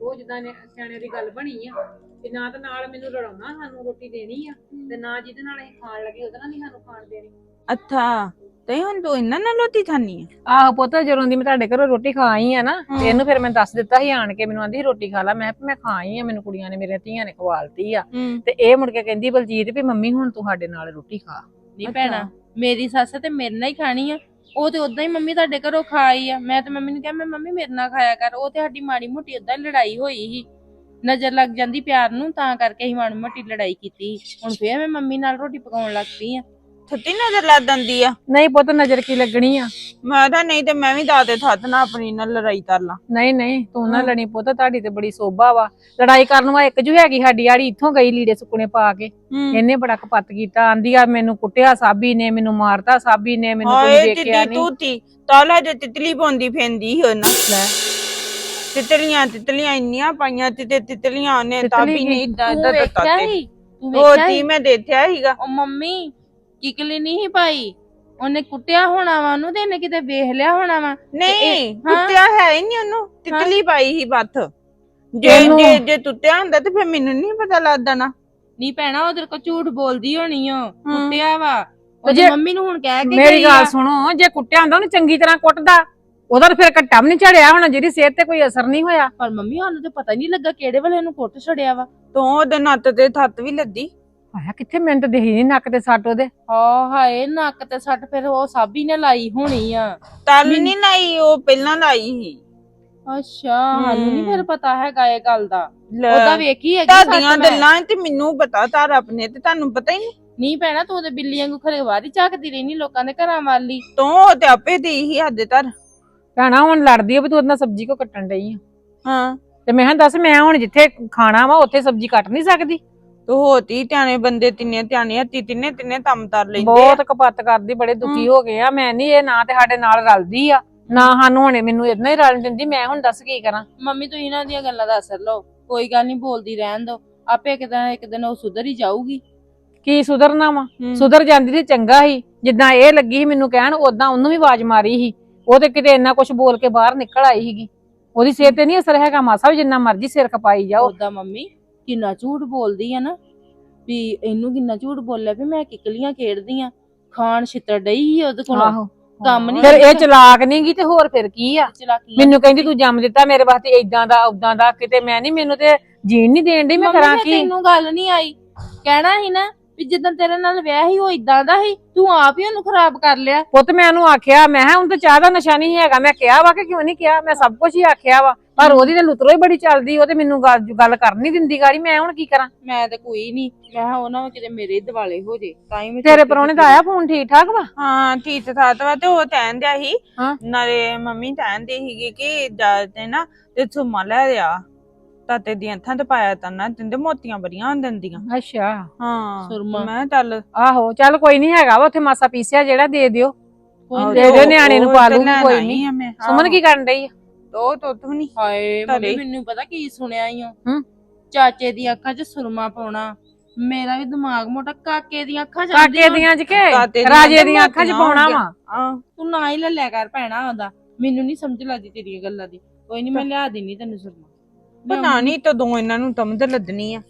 ਉਹ ਜਿੱਦਾਂ ਨੇ ਸਿਆਣਿਆਂ ਦੀ ਗੱਲ ਬਣੀ ਆ। ਤੇ ਨਾ ਤਾਂ ਨਾਲ ਮੈਨੂੰ ਲੜਾਉਣਾ ਸਾਨੂੰ ਰੋਟੀ ਦੇਣੀ ਆ। ਤੇ ਨਾ ਜਿਹਦੇ ਨਾਲ ਅਸੀਂ ਖਾਣ ਲੱਗੇ ਉਹਦੇ ਨਾਲ ਨਹੀਂ ਸਾਨੂੰ ਖਾਣ ਦੇਣੀ। ਅੱਛਾ। ਤੇ ਹੁਣ ਤੂੰ ਇਹਨਾਂ ਨਾਲ ਰੋਟੀ ਖਾਣੀ ਆ? ਆਹੋ ਪੁੱਤ ਜਦੋਂ ਦੀ ਮੈਂ ਤੁਹਾਡੇ ਘਰੋਂ ਰੋਟੀ ਖਾ ਆਈ ਆ ਨਾ ਤੇ ਇਹਨੂੰ ਫਿਰ ਮੈਂ ਦੱਸ ਦਿੱਤਾ ਸੀ ਆਣ ਕੇ ਮੈਨੂੰ ਆਂਦੀ ਰੋਟੀ ਖਾ ਲੈ। ਮੈਂ ਕਿਹਾ ਮੈਂ ਖਾ ਆਈ ਆ ਮੈਨੂੰ ਕੁੜੀਆਂ ਨੇ ਮੇਰੀਆਂ ਧੀਆਂ ਨੇ ਖਵਾਲਤੀ ਆ। ਤੇ ਇਹ ਮੁੜ ਕੇ ਕਹਿੰਦੀ ਬਲਜੀਤ ਵੀ ਮੰਮੀ ਹੁਣ ਤੂੰ ਸਾਡੇ ਨਾਲ ਰੋਟੀ ਖਾ। ਨਹੀਂ ਭੈਣਾ ਮੇਰੀ ਸੱਸ ਤੇ ਮੇਰੇ ਨਾਲ ਹੀ ਖਾਣੀ ਆ। ਉਹ ਤੇ ਉਦਾਂ ਹੀ ਮੰਮੀ ਤੁਹਾਡੇ ਘਰੋਂ ਖਾ ਆਈ ਆ। ਮੈਂ ਤੇ ਮੰਮੀ ਨੂੰ ਕਿਹਾ ਮੈਂ ਮੰਮੀ ਮੇਰੇ ਨਾਲ ਖਾਇਆ ਕਰ। ਉਹ ਤੇ ਸਾਡੀ ਮਾੜੀ ਮੋਟੀ ਉਦਾਂ ਲੜਾਈ ਹੋਈ ਸੀ। ਨਜ਼ਰ ਲੱਗ ਜਾਂਦੀ ਪਿਆਰ ਨੂੰ ਤਾਂ ਕਰਕੇ ਅਸੀਂ ਮਾੜੀ ਮੋਟੀ ਲੜਾਈ ਕੀਤੀ ਹੁਣ ਫੇਰ ਮੈਂ ਮੰਮੀ ਨਾਲ ਰੋਟੀ ਪਕਾਉਣ ਲੱਗ ਪਈ ਆ। ਥੱਤੀ ਨਜ਼ਰ ਲੱਗ ਜਾਂਦੀ ਆ। ਨਹੀਂ ਪੁੱਤ ਨਜ਼ਰ ਕੀ ਲੱਗਣੀ ਆ? ਮੈਂ ਤਾਂ ਨਹੀਂ ਤੇ ਮੈਂ ਵੀ ਦਾਦੇ ਥੱਤ ਨਾਲ ਆਪਣੀ ਨਾਲ ਲੜਾਈ ਕਰ ਲਾਂ। ਨਹੀਂ ਨਹੀਂ ਤੂੰ ਨਾ ਲੜੀ ਪੁੱਤ ਤੁਹਾਡੀ ਤੇ ਬੜੀ ਸੋਭਾ ਵਾ। ਲੜਾਈ ਕਰਨ ਵਾ ਇੱਕ ਜੂ ਹੈਗੀ ਸਾਡੀ ਆੜੀ ਇੱਥੋਂ ਗਈ ਲੀੜੇ ਸੁੱਕਣੇ ਪਾ ਕੇ। ਇਹਨੇ ਬੜਾ ਕਪੱਤ ਕੀਤਾ ਆਂਦੀ ਆ ਮੈਨੂੰ ਕੁੱਟਿਆ ਸਾਬੀ ਨੇ ਮੈਨੂੰ ਮਾਰਤਾ ਸਾਬੀ ਨੇ ਮੈਨੂੰ ਕੋਈ ਹਾਏ ਦੇਖਿਆ ਤਿੱਤੀ ਨਹੀਂ। ਤੂਤੀ ਤਾਲਾ ਜੇ ਤਿਤਲੀ ਪੌਂਦੀ ਫੈਂਦੀ ਹੀ ਉਹਨਾਂ। ਲੈ। ਤਿਤਲੀਆਂ ਤਿਤਲੀਆਂ ਇੰਨੀਆਂ ਪਾਈਆਂ ਤੇ ਤੇ ਤਿਤਲੀਆਂ ਤਿਤਲੀ ਤਾਬੀ ਕੀ? ਨਹੀਂ ਇਦਾਂ ਤੂੰ ਇਦਾਂ ਵੇਖਿਆ ਦਿੱਤਾ ਸੀ? ਤੂੰ ਉਹ ਵੇਖਿਆ ਤੀ ਮੈਂ ਦੇਖਿਆ ਹੀਗਾ ਉਹ ਮੰਮੀ ਕਿਕਲੀ ਨਹੀਂ ਪਾਈ? ਉਹਨੇ ਕੁੱਟਿਆ ਹੋਣਾ ਵਾ ਉਹਨੂੰ ਤੇ ਇਹਨੇ ਕਿਤੇ ਵੇਖ ਲਿਆ ਹੋਣਾ ਵਾ? ਨਹੀਂ ਹਾਂ। ਕੁੱਤਿਆ ਹੈ ਹੀ ਨਹੀਂ ਉਹਨੂੰ ਤਿਤਲੀ ਪਾਈ ਹੀ ਬੱਥ ਜੇ ਇਹਨੂੰ- ਜੇ ਜੇ ਤੁੱਤਿਆ ਹੁੰਦਾ ਤੇ ਫਿਰ ਮੈਨੂੰ ਨਹੀਂ ਪਤਾ ਲੱਗਦਾ ਨਾ ਨਹੀਂ ਭੈਣਾ ਉਹ ਤੇਰੇ ਕੋ ਝੂਠ ਬੋਲਦੀ ਹੋਣੀ ਓ ਕੁੱਟਿਆ ਵਾ। ਉਹਦੀ ਜੇ- ਮੰਮੀ ਨੂੰ ਹੁਣ ਕਹਿ ਕੇ ਮੇਰੀ ਗਈ ਗੱਲ। ਸੁਣੋ ਜੇ ਕੁੱਟਿਆ ਹੁੰਦਾ ਉਹਨੂੰ ਚੰਗੀ ਤਰ੍ਹਾਂ ਕੁੱਟਦਾ ਉਹਦਾ ਤਾਂ ਫਿਰ ਘੱਟਾ ਵੀ ਨਹੀਂ ਝੜਿਆ ਹੋਣਾ ਜਿਹਦੀ ਸਿਹਤ ਤੇ ਕੋਈ ਅਸਰ ਨਹੀਂ ਹੋਇਆ। ਪਰ ਮੰਮੀ ਸਾਨੂੰ ਤੇ ਪਤਾ ਨਹੀਂ ਲੱਗਾ ਕਿਹੜੇ ਵੇਲੇ ਉਹਨੂੰ ਕੁੱਟ ਛੜਿਆ ਵਾ। ਤੂੰ ਉਹਦੇ ਨੱਤ ਤੇ ਥੱਤ ਵੀ ਲੱਦੀ। ਆਇਆ ਕਿੱਥੇ ਤਾਂ ਦੇਖੀ ਨਹੀਂ ਨੱਕ ਤੇ ਸੱਟ ਉਹਦੇ? ਹਾਂ ਹਾਏ ਨੱਕ ਤੇ ਸੱਟ ਫਿਰ ਉਹ ਸਾਬੀ ਨੇ ਲਾਈ ਹੋਣੀ ਆ। ਤਲ ਨਹੀਂ ਲਾਈ ਉਹ ਪਹਿਲਾਂ ਲਾਈ ਸੀ। ਅੱਛਾ ਸਾਨੂੰ ਨਹੀਂ ਫਿਰ ਪਤਾ ਹੈਗਾ ਇਹ ਗੱਲ ਦਾ। ਉਹਦਾ ਵੇਖੀ ਹੈਗੀ ਤੁਹਾਡੀਆਂ ਸੱਟ ਮੈਂ? ਗੱਲਾਂ ਤੇ ਮੈਨੂੰ ਪਤਾ ਤਾਰ ਆਪਣੇ ਤੇ ਤੁਹਾਨੂੰ ਪਤਾ ਹੀ ਨਹੀਂ ਨਹੀਂ ਭੈਣਾ ਤੂੰ ਤੇ ਬਿੱਲੀ ਵਾਂਗੂ ਖਰੇ ਵਾਰੀ ਝਾਕਦੀ ਰਹਿਨੀ ਲੋਕਾਂ ਦੇ ਘਰਾਂ ਵਾਲੀ ਤੂੰ ਉਹ ਤੇ ਆਪੇ ਦੀ ਹੀ ਹੱਦ ਤਰ ਭੈਣਾ ਹੁਣ ਲੜਦੀ ਆ ਵੀ ਤੂੰ ਉਹਦੇ ਨਾਲ ਸਬਜ਼ੀ ਕੋ ਕੱਟਣ ਡਈ ਆ? ਹਾਂ। ਤੇ ਮੈਂ ਕਿਹਾ ਦੱਸ ਮੈਂ ਹੁਣ ਜਿੱਥੇ ਖਾਣਾ ਵਾ ਉੱਥੇ ਸਬਜ਼ੀ ਕੱਟ ਨਹੀਂ ਸਕਦੀ? ਤੂੰ ਹੋਤੀ ਧਿਆਨੇ ਬੰਦੇ ਤਿੰਨੇ ਧਿਆਨੇ ਹੱਤੀ ਤਿੰਨੇ ਤਿੰਨੇ ਤਮ ਤਰ ਲੈਂਦੇ ਆ। ਬਹੁਤ ਕਪੱਤ ਕਰਦੀ ਬੜੇ ਦੁਖੀ ਹੋ। ਗਏ ਆ। ਮੈਂ ਨਹੀਂ ਇਹ ਨਾ ਤੇ ਸਾਡੇ ਨਾਲ ਰਲਦੀ ਆ ਨਾ ਸਾਨੂੰ ਹੁਣੇ ਮੈਨੂੰ ਇਦਾਂ ਹੀ ਰਲਣ ਦਿੰਦੀ। ਮੈਂ ਹੁਣ ਦੱਸ ਕੀ ਕਰਾਂ? ਮੰਮੀ ਤੁਸੀਂ ਇਹਨਾਂ ਦੀਆਂ ਗੱਲਾਂ ਦੱਸ ਲਓ। ਕੋਈ ਗੱਲ ਨਹੀਂ ਬੋਲਦੀ ਰਹਿਣ ਦੋ ਆਪੇ ਇੱਕ ਦਿਨ ਇੱਕ ਦਿਨ ਉਹ ਸੁਧਰ ਹੀ ਜਾਊਗੀ। ਕੀ ਸੁਧਰਨਾ ਵਾ? ਹੂੰ। ਸੁਧਰ ਜਾਂਦੀ ਤੇ ਚੰਗਾ ਸੀ। ਜਿੱਦਾਂ ਇਹ ਲੱਗੀ ਸੀ ਮੈਨੂੰ ਕਹਿਣ ਉਦਾਂ ਉਹਨੂੰ ਵੀ ਆਵਾਜ਼ ਮਾਰੀ ਸੀ। ਉਹ ਤੇ ਕਿਤੇ ਇੰਨਾ ਕੁਝ ਬੋਲ ਕੇ ਬਾਹਰ ਨਿਕਲ ਆਈ ਸੀਗੀ। ਉਹਦੀ ਸਿਹਤ ਤੇ ਨਹੀਂ ਅਸਰ ਹੈਗਾ ਮਾਸਾ ਵੀ ਜਿੰਨਾ ਮਰਜ਼ੀ ਸਿਰ ਖਪਾਈ ਜਾਓ। ਉਦਾਂ ਮੰਮੀ ਕਿੰਨਾ ਝੂਠ ਬੋਲਦੀ ਆ ਨਾ ਵੀ ਇਹਨੂੰ ਕਿੰਨਾ ਝੂਠ ਬੋਲਿਆ ਵੀ ਮੈਂ ਕਿਕਲੀਆਂ ਖੇਡਦੀ ਆ ਖਾਣ ਛਿੱਤਰ ਡਈ ਸੀ ਉਹਦੇ ਕੋਲ। ਆਹੋ। ਕੰਮ ਨੀ ਫਿਰ ਇਹ। ਚਲਾਕ ਨਹੀਂ ਗੀ ਤੇ ਹੋਰ ਫਿਰ ਕੀ ਆ? ਮੈਨੂੰ ਕਹਿੰਦੀ ਤੂੰ ਜੰਮ ਦਿੱਤਾ ਮੇਰੇ ਵਾਸਤੇ ਇਦਾਂ ਦਾ ਉਦਾਂ ਦਾ ਕਿਤੇ ਮੈਂ ਨਹੀਂ ਮੈਨੂੰ ਤੇ ਜੀਣ ਨਹੀਂ ਦੇਣ ਡਈ ਮੈਂ ਮੰਮੀ ਕਰਾਂ ਨੇ ਕੀ? ਤੈਨੂੰ ਗੱਲ ਨਹੀਂ ਆਈ। ਕਹਿਣਾ ਸੀ ਨਾ ਵੀ ਜਿੱਦਾਂ ਤੇਰੇ ਨਾਲ ਵਿਆਹ ਸੀ ਉਹ ਇਦਾਂ ਦਾ ਸੀ ਤੂੰ ਆਪ ਹੀ ਉਹਨੂੰ ਖਰਾਬ ਕਰ ਲਿਆ। ਪੁੱਤ ਮੈਂ ਉਹਨੂੰ ਆਖਿਆ ਮੈਂ ਕਿਹਾ ਹੁਣ ਤਾਂ ਚਾਹ ਦਾ ਨਸ਼ਾ ਨਹੀਂ ਹੈਗਾ ਮੈਂ ਕਿਹਾ ਵਾ ਕਿ ਕਿਉਂ ਨਹੀਂ ਕਿਹਾ ਮੈਂ ਸਭ ਕੁਝ ਹੀ ਆਖਿਆ ਵਾ। ਪਰ ਉਹਦੀ ਤੇ ਲੁਤਰੋ ਹੀ ਬੜੀ ਚੱਲਦੀ ਉਹ ਤੇ ਮੈਨੂੰ ਗੱਲ ਗੱਲ ਕਰਨ ਨਹੀਂ ਦਿੰਦੀ ਗਾੜੀ ਮੈਂ ਹੁਣ ਕੀ ਕਰਾਂ ਮੈਂ ਤੇ ਕੋਈ ਨਹੀਂ ਮੈਂ ਕਿਹਾ ਉਹਨਾਂ ਨੂੰ ਕਿਤੇ ਮੇਰੇ ਹੀ ਦਿਵਾਲੇ ਹੋ ਜੇ ਤਾਂ ਹੀ ਮੈਂ ਤੇਰੇ ਪਰੋਣੇ ਦਾ। ਆਇਆ ਫੋਨ ਠੀਕ ਠਾਕ ਵਾ ਹਾਂ ਠੀਕ ਠਾਕ ਵਾ ਤੇ ਉਹ ਕਹਿਣ ਦਿਆ ਸੀ ਹਾਂ। ਨਾਲੇ ਮੰਮੀ ਕਹਿੰਦੀ ਸੀਗੀ ਕਿ ਜਾ ਤੇ ਨਾ ਤੇ ਸੁਮਾ ਲੈ ਆ ਤਾਤੇ ਦੀਆਂ ਅੱਖਾਂ ਤੇ ਪਾਇਆ ਤਾਂ ਨਾ ਤਿੰਦੇ ਮੋਤੀਆਂ ਬੜੀਆਂ ਹੁੰਦੀਆਂ ਦਿੰਦੀਆਂ ਅੱਛਾ ਹਾਂ ਸੁਰਮਾ। ਮੈਂ ਕਿਹਾ ਚੱਲ ਆਹੋ ਚੱਲ ਕੋਈ ਨਹੀਂ ਹੈਗਾ ਵਾ ਉੱਥੇ ਮਾਸਾ ਪੀਸਿਆ ਜਿਹੜਾ ਦੇ ਦਿਓ। ਦੇ ਦਿਓ ਨਿਆਣੇ ਨੂੰ ਪਾ ਲੂਗੀ ਲੈਣ ਕੋਈ ਆਈ ਨੀ। ਆ ਮੈਂ ਸੁਮਨ ਕੀ ਕਰਨ ਡਈ ਆ? ਉਹ ਤੁੱਤ ਵੀ ਨਹੀਂ ਹਾਏ ਮੰਮੀ ਤੁਹਾਡੇ? ਮੈਨੂੰ ਪਤਾ ਕੀ ਸੁਣਿਆ ਈ ਓ? ਹੂੰ? ਚਾਚੇ ਦੀ ਅੱਖਾਂ 'ਚ ਸੁਰਮਾ ਪਾਉਣਾ। ਮੇਰਾ ਵੀ ਦਿਮਾਗ ਮੋਟਾ ਕਾਕੇ ਦੀਆਂ ਅੱਖਾਂ 'ਚ ਕਾਕੇ। ਦੀਆਂ ਚ ਕੇ? ਕਾਕੇ ਦੀਆਂ ਰਾਜੇ ਤੇ ਦੀਆਂ ਅੱਖਾਂ ਚ ਪਾਉਣਾ। ਵਾ? ਹਾਂ। ਤੂੰ ਨਾ ਹੀ ਲੈ ਲਿਆ ਕਰ ਭੈਣਾ ਉਹਦਾ। ਮੈਨੂੰ ਨਹੀਂ ਸਮਝ ਲੱਗਦੀ ਤੇਰੀਆਂ ਗੱਲਾਂ ਦੀ। ਕੋਈ ਨਹੀਂ ਮੈਂ ਲਿਆ ਦਿੰਨੀ ਤੈਨੂੰ ਸੁਰਮਾ। ਪਤਾ ਨਹੀਂ ਤਦੋਂ ਇਹਨਾਂ ਨੂੰ ਤਮਦ ਲੱਦਣੀ ਆ।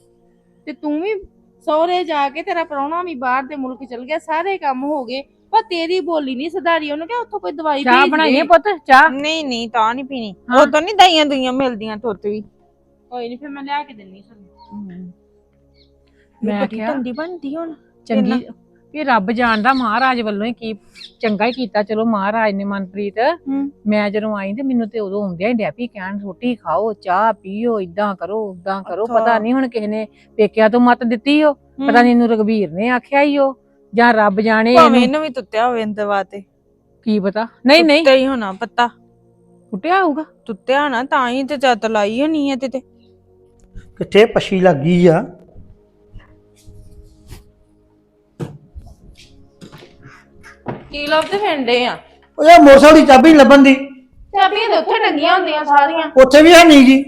ਤੇ ਤੂੰ ਵੀ ਸਹੁਰੇ ਜਾ ਕੇ ਤੇਰਾ ਪ੍ਰਾਹੁਣਾ ਵੀ ਬਾਹਰ ਦੇ ਮੁਲਕ ਚਲ ਗਿਆ। ਸਾਰੇ ਕੰਮ ਹੋ ਗਏ। ਪਰ ਤੇਰੀ ਬੋਲੀ ਨਹੀਂ ਸੁਧਾਰੀ ਉਹਨੂੰ ਕਿਹਾ ਉੱਥੋਂ ਕੋਈ ਦਵਾਈ ਚਾਹ ਭੇਜ ਬਣਾਈਏ ਦੇ। ਪੁੱਤ ਚਾਹ? ਨਹੀਂ ਨਹੀਂ ਤਾਂ ਨਹੀਂ ਪੀਣੀ। ਹਾਂ। ਉਹ ਤਾਂ ਨਹੀਂ ਦਈਆਂ ਦੁਈਆਂ ਮਿਲਦੀਆਂ ਤੁੱਤ ਵੀ। ਕੋਈ ਨਹੀਂ ਫਿਰ ਮੈਂ ਲਿਆ ਕੇ ਦਿੰਨੀ ਸੁਰਮਾ ਮੈਂ ਆਖਿਆ ਤੰਦੀ ਬਣਦੀ ਹੁਣ। ਚੰਗੀ ਵੀ ਰੱਬ ਜਾਣਦਾ ਮਹਾਰਾਜ ਵੱਲੋਂ ਹੀ ਕੀ ਚੰਗਾ ਹੀ ਕੀਤਾ। ਚਲੋ ਮਹਾਰਾਜ ਨੇ ਮਨਪ੍ਰੀਤ ਹੂੰ। ਮੈਂ ਜਦੋਂ ਆਈ ਤੇ ਮੈਨੂੰ ਤੇ ਉਦੋਂ ਹੁੰਦਿਆ ਹੀ ਡੈਪੀ ਕਹਿਣ ਰੋਟੀ ਖਾਓ ਚਾਹ ਪੀਓ ਇਦਾਂ ਕਰੋ ਉਦਾਂ ਕਰੋ। ਅੱਛਾ। ਪਤਾ ਨਹੀਂ ਹੁਣ ਕਿਸੇ ਨੇ ਪੇਕਿਆਂ ਤੋਂ ਮਤ ਦਿੱਤੀ ਹੋ ਪਤਾ ਨਹੀਂ ਇਹਨੂੰ ਰਗਵੀਰ ਨੇ ਆਖਿਆ ਹੀ ਉਹ ਜਾਂ ਰੱਬ ਜਾਣੇ ਭਾਵੇਂ ਇਹਨੂੰ। ਇਹਨੂੰ ਵੀ ਤੁੱਤਿਆ ਹੋਵੇ ਇੰਦਵਾ ਤੇ। ਕੀ ਪਤਾ? ਨਹੀਂ ਨਹੀਂ। ਤੁੱਤਿਆ ਹੀ ਹੋਣਾ ਪੱਤਾ। ਕੁੱਟਿਆ ਹੋਊਗਾ। ਤੁੱਤਿਆ ਹੋਣਾ ਤਾਂ ਹੀ ਤੇ ਜੱਤ ਲਾਈ ਹੋਣੀ ਹੈ ਤੇ ਤੇ। ਕਿੱਥੇ ਪਛੀ ਲੱਗੀ ਆ। ਕੀ ਲੱਭਦੇ ਫਿਰਦੇ ਆ? ਉਹ ਇਹ ਮੋਟਰਸਾਈਕਲ ਦੀ ਚਾਬੀ ਨੀ ਲੱਭਣ ਦੀ। ਚਾਬੀਆਂ ਤੇ ਉੱਥੇ ਟੰਗੀਆਂ ਹੁੰਦੀਆਂ ਸਾਰੀਆਂ। ਉੱਥੇ ਵੀ ਹੈ ਨਹੀਂ ਜੀ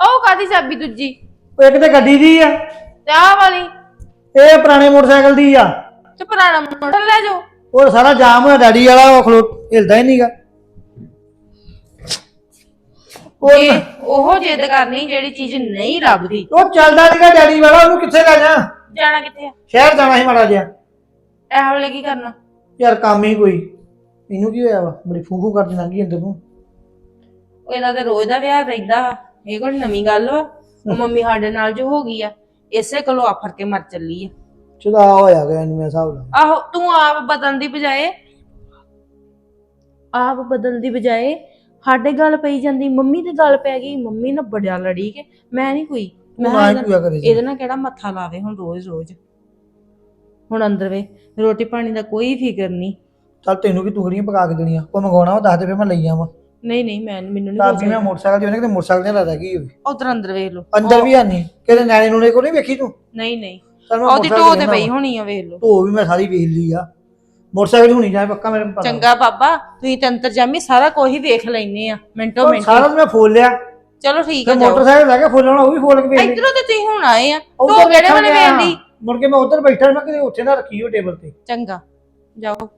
ਉਹ ਕਾਦੀ ਚਾਬੀ ਦੂਜੀ? ਉਹ ਇੱਕ ਤੇ ਗੱਡੀ ਦੀ ਆ। ਤੇ ਆਹ ਵਾਲੀ। ਇਹ ਪੁਰਾਣੇ ਮੋਟਰਸਾਈਕਲ ਦੀ ਆ। ਤੇ ਪੁਰਾਣਾ ਮੋਟਰ ਲੈ ਜਾਓ। ਉਹ ਸਾਰਾ ਜਾਮ ਹੋਇਆ ਡੈਡੀ ਵਾਲਾ ਉਹ ਖਲੋ ਹਿਲਦਾ ਹੀ ਨਹੀਂਗਾ ਉਹ ਜਿੱਦ ਕਰਨੀ ਜਿਹੜੀ ਚੀਜ਼ ਨਹੀਂ ਲੱਭਦੀ। ਉਹ ਚੱਲਦਾ ਨਹੀਂਗਾ ਡੈਡੀ ਵਾਲਾ ਉਹਨੂੰ ਕਿੱਥੇ ਲੈ ਜਾ ਜਾਣਾ ਕਿੱਥੇ ਆ? ਸ਼ਹਿਰ ਜਾਣਾ ਸੀ ਮਾੜਾ ਜਿਹਾ। ਇਹ ਵੇਲੇ ਕੀ ਕਰਨਾ? ਯਾਰ ਕੰਮ ਹੀ ਕੋਈ। ਇਹਨੂੰ ਕੀ ਹੋਇਆ ਵਾ? ਬੜੀ ਫੂ ਫੂ ਕਰਦੀ ਲੰਗੀ ਅੰਦਰ ਨੂੰ। ਉਹ ਇਹਦਾ ਤੇ ਰੋਜ਼ ਦਾ ਵਿਆਹ ਰਹਿੰਦਾ ਵਾ। ਇਹ ਕੋਈ ਨਵੀਂ ਗੱਲ ਵਾ। ਉਹ ਮੰਮੀ ਸਾਡੇ ਨਾਲ ਜੋ ਹੋ ਗਈ ਆ ਇਸੇ ਕੋਲੋਂ ਆਫਰ ਕੇ ਮਰ ਚੱਲੀ ਆ। ਚੁਦਾ ਹੋਇਆ ਗਿਆ ਇਹਨੂੰ ਮੈਂ ਹਿਸਾਬ ਨਾਲ। ਆਹੋ ਤੂੰ ਆਪ ਬਦਲਣ ਦੀ ਬਜਾਏ ਆਪ ਬਦਲਣ ਦੀ ਬਜਾਏ ਸਾਡੇ ਗੱਲ ਪਈ ਜਾਂਦੀ ਮੰਮੀ ਤੇ ਗੱਲ ਪੈ ਗਈ ਮੰਮੀ ਨਾਲ ਬੜਿਆ ਲੜੀ ਕੇ ਮੈਂ ਨਹੀਂ ਕੋਈ ਮੈਂ ਤੂੰ ਨਾ ਹੀ ਇਹਦਾ- ਪੂਆ ਕਰੇ ਜੀ ਇਹਦੇ ਨਾਲ ਕਿਹੜਾ ਮੱਥਾ ਲਾਵੇ ਹੁਣ ਰੋਜ਼ ਰੋਜ਼? ਹੁਣ ਅੰਦਰ ਵੇ ਰੋਟੀ ਪਾਣੀ ਦਾ ਕੋਈ ਫਿਕਰ ਨਹੀਂ ਚੱਲ ਤੈਨੂੰ ਕੀ ਤੁਗੜੀਆਂ ਪਕਾ ਕੇ ਦੇਣੀਆਂ ਕੋਈ ਮੰਗਾਉਣਾ ਉਹ ਦੱਸ ਦੇ ਫਿਰ ਮੈਂ ਲਈ ਆਵਾਂ। ਨਹੀਂ ਨਹੀਂ ਮੈਂ ਮੈਨੂੰ ਤਾਂ ਨਹੀਂ ਵੀ ਮੈਂ ਮੋਟਰਸਾਈਕਲ ਦੀ ਉਹਨੇ ਕਿਤੇ ਮੋਟਰਸਾਈਕਲ ਤੇ ਲੱਗਦਾ ਕੀ ਹੋਵੇ। ਉਧਰ ਅੰਦਰ ਵੇਖ ਲਓ। ਅੰਦਰ ਵੀ ਨਹੀਂ ਕਿਤੇ ਨਿਆਣੇ ਨੂਣੇ ਕੋ ਨਹੀਂ ਵੇਖੀ ਤੂੰ? ਨਹੀਂ ਨਹੀਂ। ਚੱਲ ਮੈਂ ਉਹਦੀ ਮੋਟਰਸਾਈਕਲ ਢੋ ਤੇ ਵੇਖਣਾ ਪਈ। ਹੋਣੀ ਆ ਵੇਖ ਲਓ। ਧੋ ਵੀ ਮੈਂ ਸਾਰੀ ਵੇਖ ਲਈ ਆ। ਮੋਟਰਸਾਈਕਲ ਹੋਣੀ ਜਾਏ ਪੱਕਾ ਮੇਰੇ ਪਤਾ ਚੰਗਾ ਬਾਬਾ ਤੁਸੀਂ ਤੇ ਅੰਤਰਜਾਮੀ ਸਾਰਾ ਕੁਝ ਹੀ ਵੇਖ ਲੈਨੇ ਆ ਮਿੰਟੋ ਉਹ ਮਿੰਟ ਸਾਰਾ ਮੈਂ ਫੋਲ ਲਿਆ ਚਲੋ ਠੀਕ ਤੇ ਆ ਜਾਓ। ਮੋਟਰਸਾਈਕਲ ਲੈ ਕੇ ਫੋਲਣਾ ਉਹ ਵੀ ਫੋਲ ਕੇ ਵੇਖ ਲਈ। ਇਧਰੋਂ ਤੇ ਤੁਸੀਂ ਹੁਣ ਆਏ ਆ ਤੋ ਤਾਂ ਕਿਹੜੇ ਵੇਖਣ ਵਾਲੇ ਗਿਆ। ਵੇਖਦੀ? ਮੁੜ ਕੇ ਮੈਂ ਉੱਧਰ ਬੈਠਾ ਮੈਂ ਕਿਤੇ ਉੱਥੇ ਨਾ ਰੱਖੀ ਉਹ ਟੇਬਲ ਤੇ। ਚੰਗਾ ਜਾਓ।